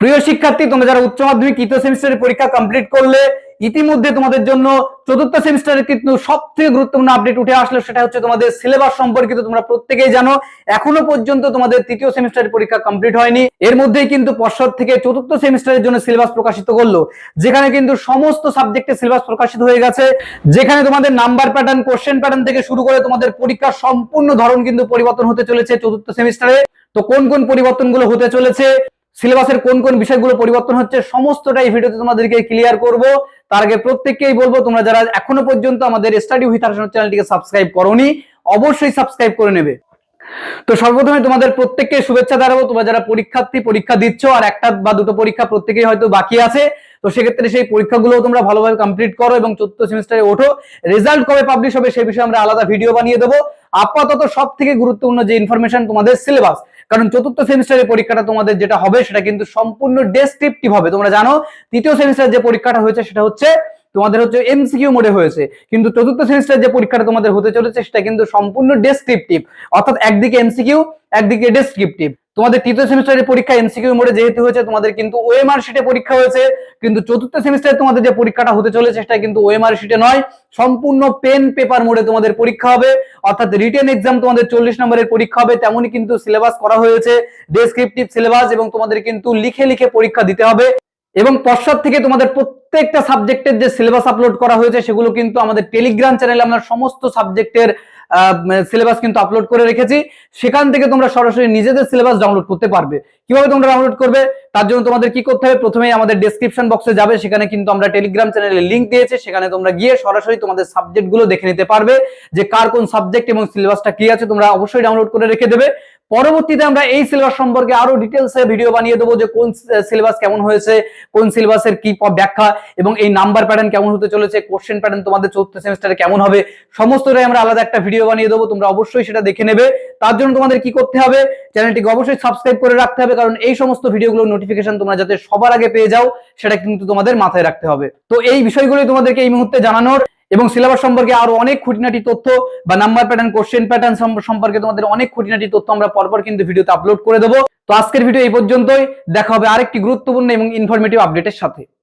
প্রিয় শিক্ষার্থী, তোমরা যারা উচ্চ মাধ্যমিক তৃতীয় সেমিস্টারের পরীক্ষা কমপ্লিট করলে, ইতিমধ্যে তোমাদের জন্য চতুর্থ সেমিস্টারের কিন্তু সব থেকে গুরুত্বপূর্ণ আপডেট উঠে আসলো, সেটা হচ্ছে তোমাদের সিলেবাস সম্পর্কিত, তোমরা প্রত্যেকেই জানো। এখনও পর্যন্ত তোমাদের তৃতীয় সেমিস্টারের পরীক্ষা কমপ্লিট হয়নি। এর মধ্যেই কিন্তু পর্ষদ থেকে চতুর্থ সেমিস্টারের জন্য সিলেবাস প্রকাশিত করল, যেখানে কিন্তু সমস্ত সাবজেক্টের সিলেবাস প্রকাশিত হয়ে গেছে। যেখানে তোমাদের নাম্বার প্যাটার্ন কোশ্চেন প্যাটার্ন থেকে শুরু করে তোমাদের পরীক্ষার সম্পূর্ণ ধরন কিন্তু পরিবর্তন হতে চলেছে চতুর্থ সেমিস্টারে তো কোন কোন পরিবর্তনগুলো হতে চলেছে? সিলেবাসের কোন কোন বিষয়গুলো পরিবর্তন হচ্ছে, সমস্তটাই ভিডিওতে তোমাদেরকে ক্লিয়ার করব। তার আগে প্রত্যেককেই বলব, তোমরা যারা এখনও পর্যন্ত আমাদের স্টাডি উইথ আর্শন চ্যানেলটিকে সাবস্ক্রাইব করোনি, অবশ্যই সাবস্ক্রাইব করে নেবে। তো সর্বপ্রথমে তোমাদের প্রত্যেককে শুভেচ্ছা জানাব। তোমরা যারা পরীক্ষার্থী, পরীক্ষা দিচ্ছ, আর একটা বা দুটো পরীক্ষা প্রত্যেকেই হয়তো বাকি আছে, তো সেক্ষেত্রে সেই পরীক্ষাগুলো তোমরা ভালোভাবে কমপ্লিট করো এবং চতুর্থ সেমিস্টারে ওঠো। রেজাল্ট কবে পাবলিশ হবে সেই বিষয়ে আমরা আলাদা ভিডিও বানিয়ে দেবো। আপাতত সব থেকে গুরুত্বপূর্ণ যে ইনফরমেশন তোমাদের সিলেবাস কারণ চতুর্থ সেমিস্টারের পরীক্ষাটা তোমাদের যেটা হবে, সেটা কিন্তু সম্পূর্ণ ডেসক্রিপটিভ হবে। তোমরা জানো, তৃতীয় সেমিস্টার যে পরীক্ষাটা হয়েছে, সেটা হচ্ছে তোমাদের হচ্ছে এমসিকিউ মোডে হয়েছে। কিন্তু চতুর্থ সেমিস্টার যে পরীক্ষাটা তোমাদের হতে চলেছে, সেটা কিন্তু সম্পূর্ণ ডেসক্রিপটিভ অর্থাৎ একদিকে এমসিকিউ একদিকে ডেসক্রিপটিভ তোমাদের তৃতীয় সেমিস্টারের পরীক্ষা এমসিকিউ মোডে যেহেতু হয়েছে, তোমাদের কিন্তু ওএমআর শিটে পরীক্ষা হয়েছে, কিন্তু চতুর্থ সেমিস্টারে তোমাদের যে পরীক্ষাটা হতে চলেছে সেটা কিন্তু ওএমআর শিটে নয়, সম্পূর্ণ পেন পেপার মোডে তোমাদের পরীক্ষা হবে, অর্থাৎ রিটেন এক্সাম তোমাদের চল্লিশ নম্বরের পরীক্ষা হবে, তেমনই কিন্তু সিলেবাস করা হয়েছে ডেসক্রিপটিভ সিলেবাস এবং তোমাদের কিন্তু লিখে লিখে পরীক্ষা দিতে হবে এবং পশ্চাৎ থেকে তোমাদের প্রত্যেকটা সাবজেক্টের যে সিলেবাস আপলোড করা হয়েছে, সেগুলো কিন্তু আমাদের টেলিগ্রাম চ্যানেলে আমরা সমস্ত সাবজেক্টের সিলেবাস কিন্তু আপলোড করে রেখেছি। সেখান থেকে তোমরা সরাসরি নিজেদের সিলেবাস ডাউনলোড করতে পারবে। কীভাবে তোমরা ডাউনলোড করবে? তার জন্য তোমাদের কি করতে হবে? প্রথমেই আমাদের ডেসক্রিপশন বক্সে যাবে। সেখানে কিন্তু আমরা টেলিগ্রাম চ্যানেলে লিংক দিয়েছি। সেখানে তোমরা গিয়ে সরাসরি তোমাদের সাবজেক্টগুলো দেখে নিতে পারবে যে কার কোন সাবজেক্ট এবং সিলেবাসটা কি আছে তোমরা অবশ্যই ডাউনলোড করে রেখে দেবে। পরবর্তীতে আমরা এই সিলেবাস সম্পর্কে আরও ডিটেলসে ভিডিও বানিয়ে দেবো যে কোন সিলেবাস কেমন হয়েছে, কোন সিলেবাসের কি ব্যাখ্যা এবং এই নাম্বার প্যাটার্ন কেমন হতে চলেছে কোশ্চেন প্যাটার্ন তোমাদের চতুর্থ সেমিস্টারে কেমন হবে, সমস্তটাই আমরা আলাদা একটা ভিডিও বানিয়ে দেবো, তোমরা অবশ্যই সেটা দেখে নেবে। তার জন্য তোমাদের কি করতে হবে? চ্যানেলটিকে অবশ্যই সাবস্ক্রাইব করে রাখতে হবে, কারণ এই সমস্ত ভিডিওগুলোর নোটিফিকেশন তোমরা যাতে সবার আগে পেয়ে যাও, সেটা কিন্তু তোমাদের মাথায় রাখতে হবে। তো এই বিষয়গুলোই তোমাদেরকে এই মুহূর্তে জানানোর এবং সিলেবাস সম্পর্কে আরও অনেক খুঁটিনাটি তথ্য বা নাম্বার প্যাটার্ন কোশ্চেন প্যাটার্ন সম্পর্কে তোমাদের অনেক খুঁটিনাটি তথ্য আমরা পরপর কিন্তু ভিডিওতে আপলোড করে দেবো। তো আজকের ভিডিও এই পর্যন্তই। দেখা হবে আরেকটি গুরুত্বপূর্ণ এবং ইনফরমেটিভ আপডেটের সাথে।